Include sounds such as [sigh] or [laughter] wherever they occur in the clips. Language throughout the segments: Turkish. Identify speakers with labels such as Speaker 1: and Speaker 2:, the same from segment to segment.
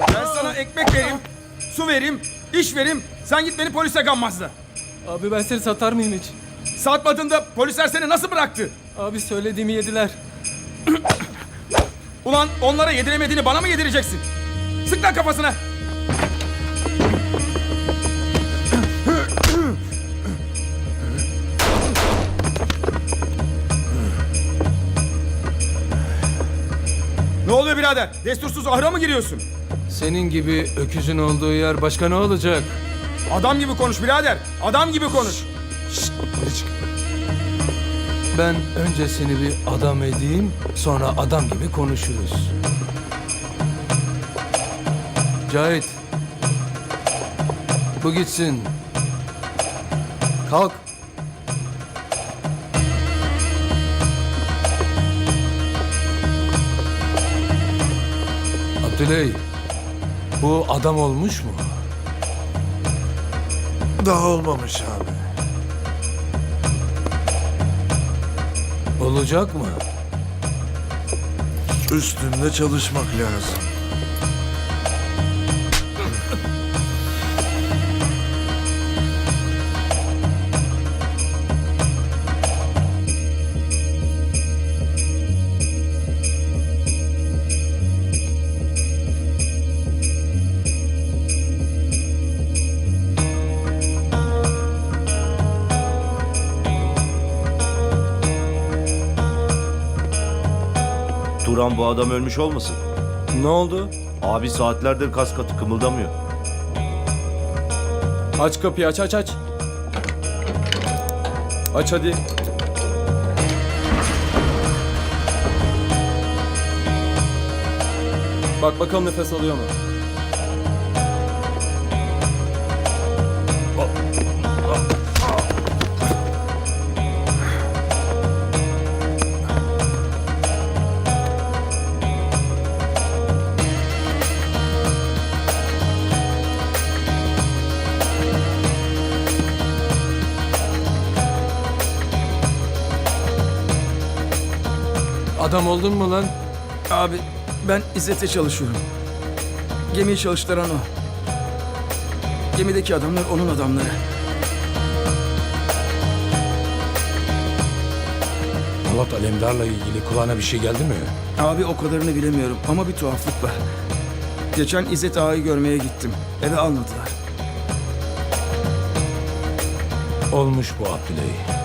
Speaker 1: Ben sana ekmek vereyim, su vereyim, iş vereyim. Sen git beni polise gammazla.
Speaker 2: Abi ben seni satar mıyım hiç?
Speaker 1: Satmadığında polisler seni nasıl bıraktı?
Speaker 2: Abi söylediğimi yediler. [clears throat]
Speaker 1: Ulan onlara yediremediğini bana mı yedireceksin? Sık lan kafasına. [clears throat] Ne oluyor birader? Destursuz ahıra mı giriyorsun?
Speaker 2: Senin gibi öküzün olduğu yer başka ne olacak?
Speaker 1: Adam gibi konuş birader. Adam gibi konuş.
Speaker 2: Ben önce seni bir adam edeyim, sonra adam gibi konuşuruz. Cahit. Bu gitsin. Kalk. Abdüley. Bu adam olmuş mu?
Speaker 3: Daha olmamış abi.
Speaker 2: Olacak mı?
Speaker 3: Üstünde çalışmak lazım.
Speaker 4: Turan bu adam ölmüş olmasın?
Speaker 5: Ne oldu?
Speaker 4: Abi saatlerdir kas katı kımıldamıyor.
Speaker 5: Aç kapıyı aç aç aç. Aç hadi. Bak bakalım nefes alıyor mu?
Speaker 2: Adam oldun mu lan?
Speaker 1: Abi ben İzzet'e çalışıyorum. Gemiyi çalıştıran o. Gemideki adamlar onun adamları.
Speaker 6: Polat Alemdar'la ilgili kulağına bir şey geldi mi?
Speaker 1: Abi o kadarını bilemiyorum ama bir tuhaflık var. Geçen İzzet Ağa'yı görmeye gittim. Eve almadılar.
Speaker 6: Olmuş bu Abdüley.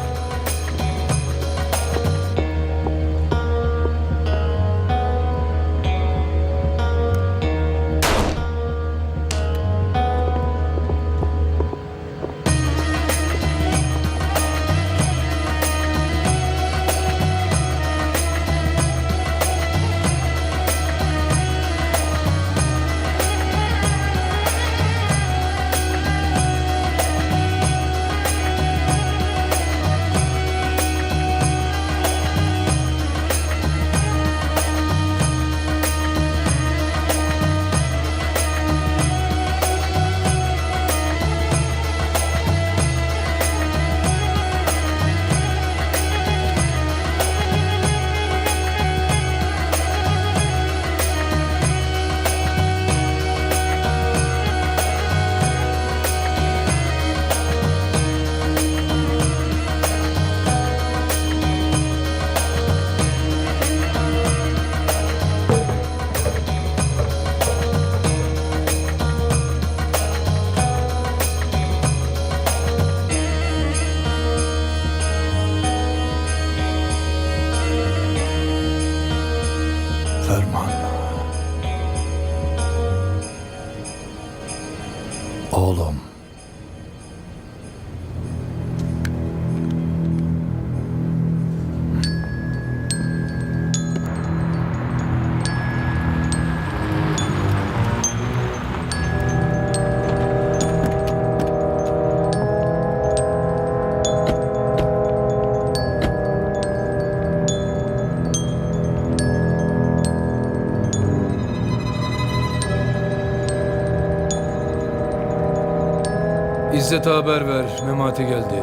Speaker 2: İzzet'e haber ver. Memati geldi.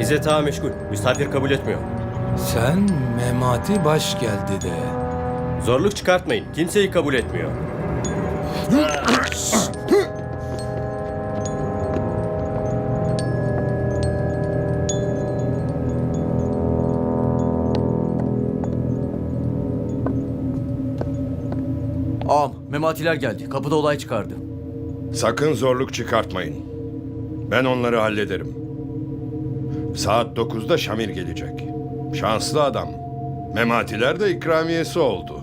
Speaker 7: İzzet Ağa meşgul. Misafir kabul etmiyor.
Speaker 2: Sen Memati baş geldi de.
Speaker 7: Zorluk çıkartmayın. Kimseyi kabul etmiyor.
Speaker 8: Ağam, mematiler geldi. Kapıda olay çıkardı.
Speaker 9: Sakın zorluk çıkartmayın. Ben onları hallederim. Saat 9'da Şamil gelecek. Şanslı adam. Mematiler de ikramiyesi oldu.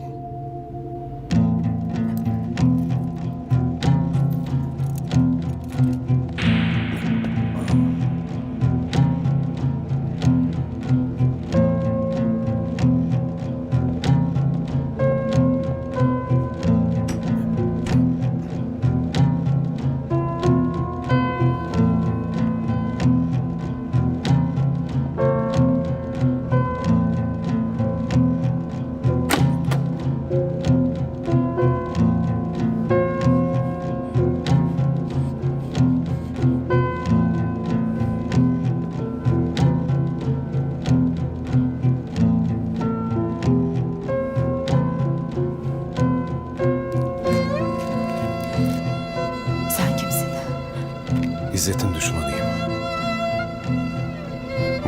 Speaker 6: İzzet'in düşmanıyım.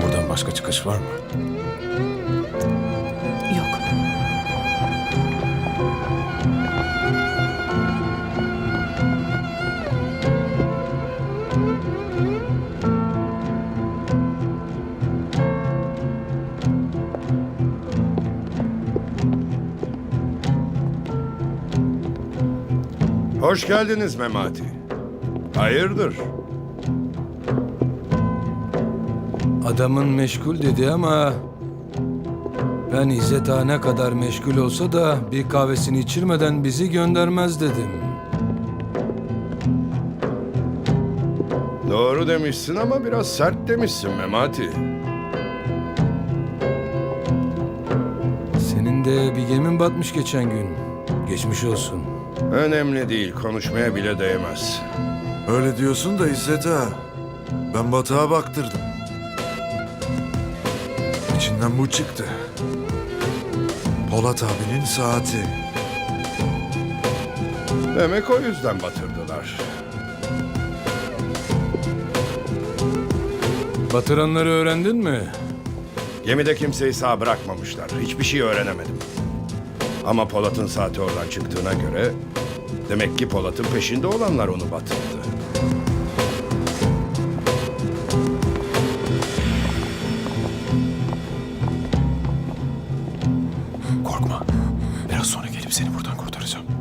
Speaker 6: Buradan başka çıkış var mı?
Speaker 10: Yok.
Speaker 9: Hoş geldiniz Memati. Hayırdır?
Speaker 2: Adamın meşgul dedi ama... Ben İzzet Ağa ne kadar meşgul olsa da bir kahvesini içirmeden bizi göndermez dedim.
Speaker 9: Doğru demişsin ama biraz sert demişsin Memati.
Speaker 2: Senin de bir gemin batmış geçen gün. Geçmiş olsun.
Speaker 9: Önemli değil, konuşmaya bile değmez.
Speaker 3: Öyle diyorsun da İzzet ha. Ben batağa baktırdım. İçinden bu çıktı. Polat abinin saati.
Speaker 9: Demek o yüzden batırdılar.
Speaker 2: Batıranları öğrendin mi?
Speaker 9: Gemide kimseyi sağ bırakmamışlar. Hiçbir şey öğrenemedim. Ama Polat'ın saati oradan çıktığına göre... Demek ki Polat'ın peşinde olanlar onu batırdı.
Speaker 6: Seni buradan kurtaracağım.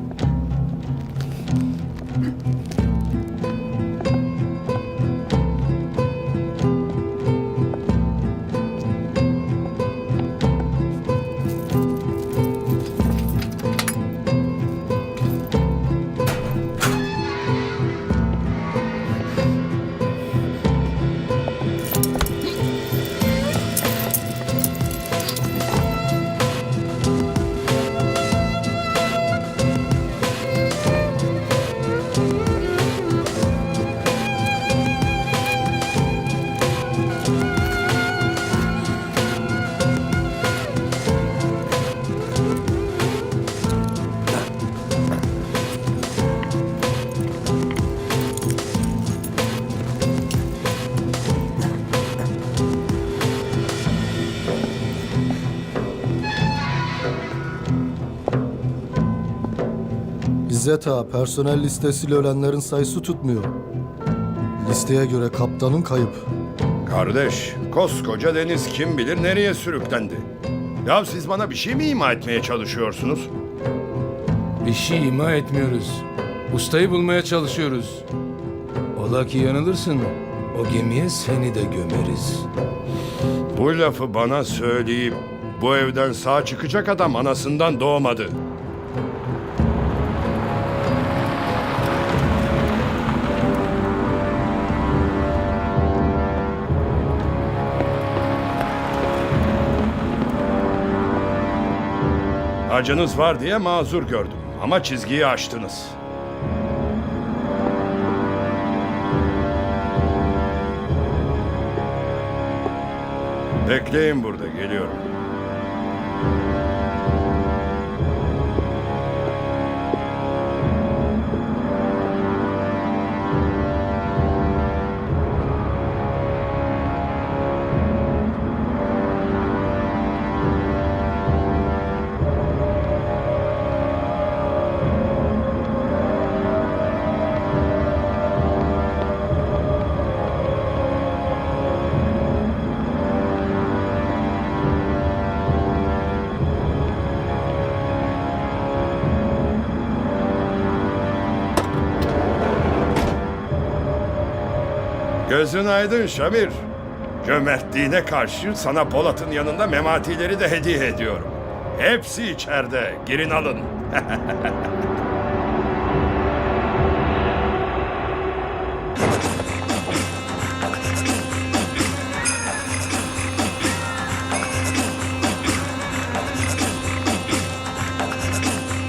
Speaker 11: İzzet Ağa personel listesiyle ölenlerin sayısı tutmuyor. Listeye göre kaptanın kayıp.
Speaker 9: Kardeş, koskoca deniz kim bilir nereye sürüklendi. Ya siz bana bir şey mi ima etmeye çalışıyorsunuz?
Speaker 2: Bir şey ima etmiyoruz. Ustayı bulmaya çalışıyoruz. Ola ki yanılırsın. O gemiye seni de gömeriz.
Speaker 9: Bu lafı bana söyleyip bu evden sağ çıkacak adam anasından doğmadı. Acınız var diye mazur gördüm ama çizgiyi aştınız. Bekleyin burada geliyorum. Gözün aydın Şamir. Cömertliğine karşı sana Polat'ın yanında mematileri de hediye ediyorum. Hepsi içeride. Girin alın. [laughs]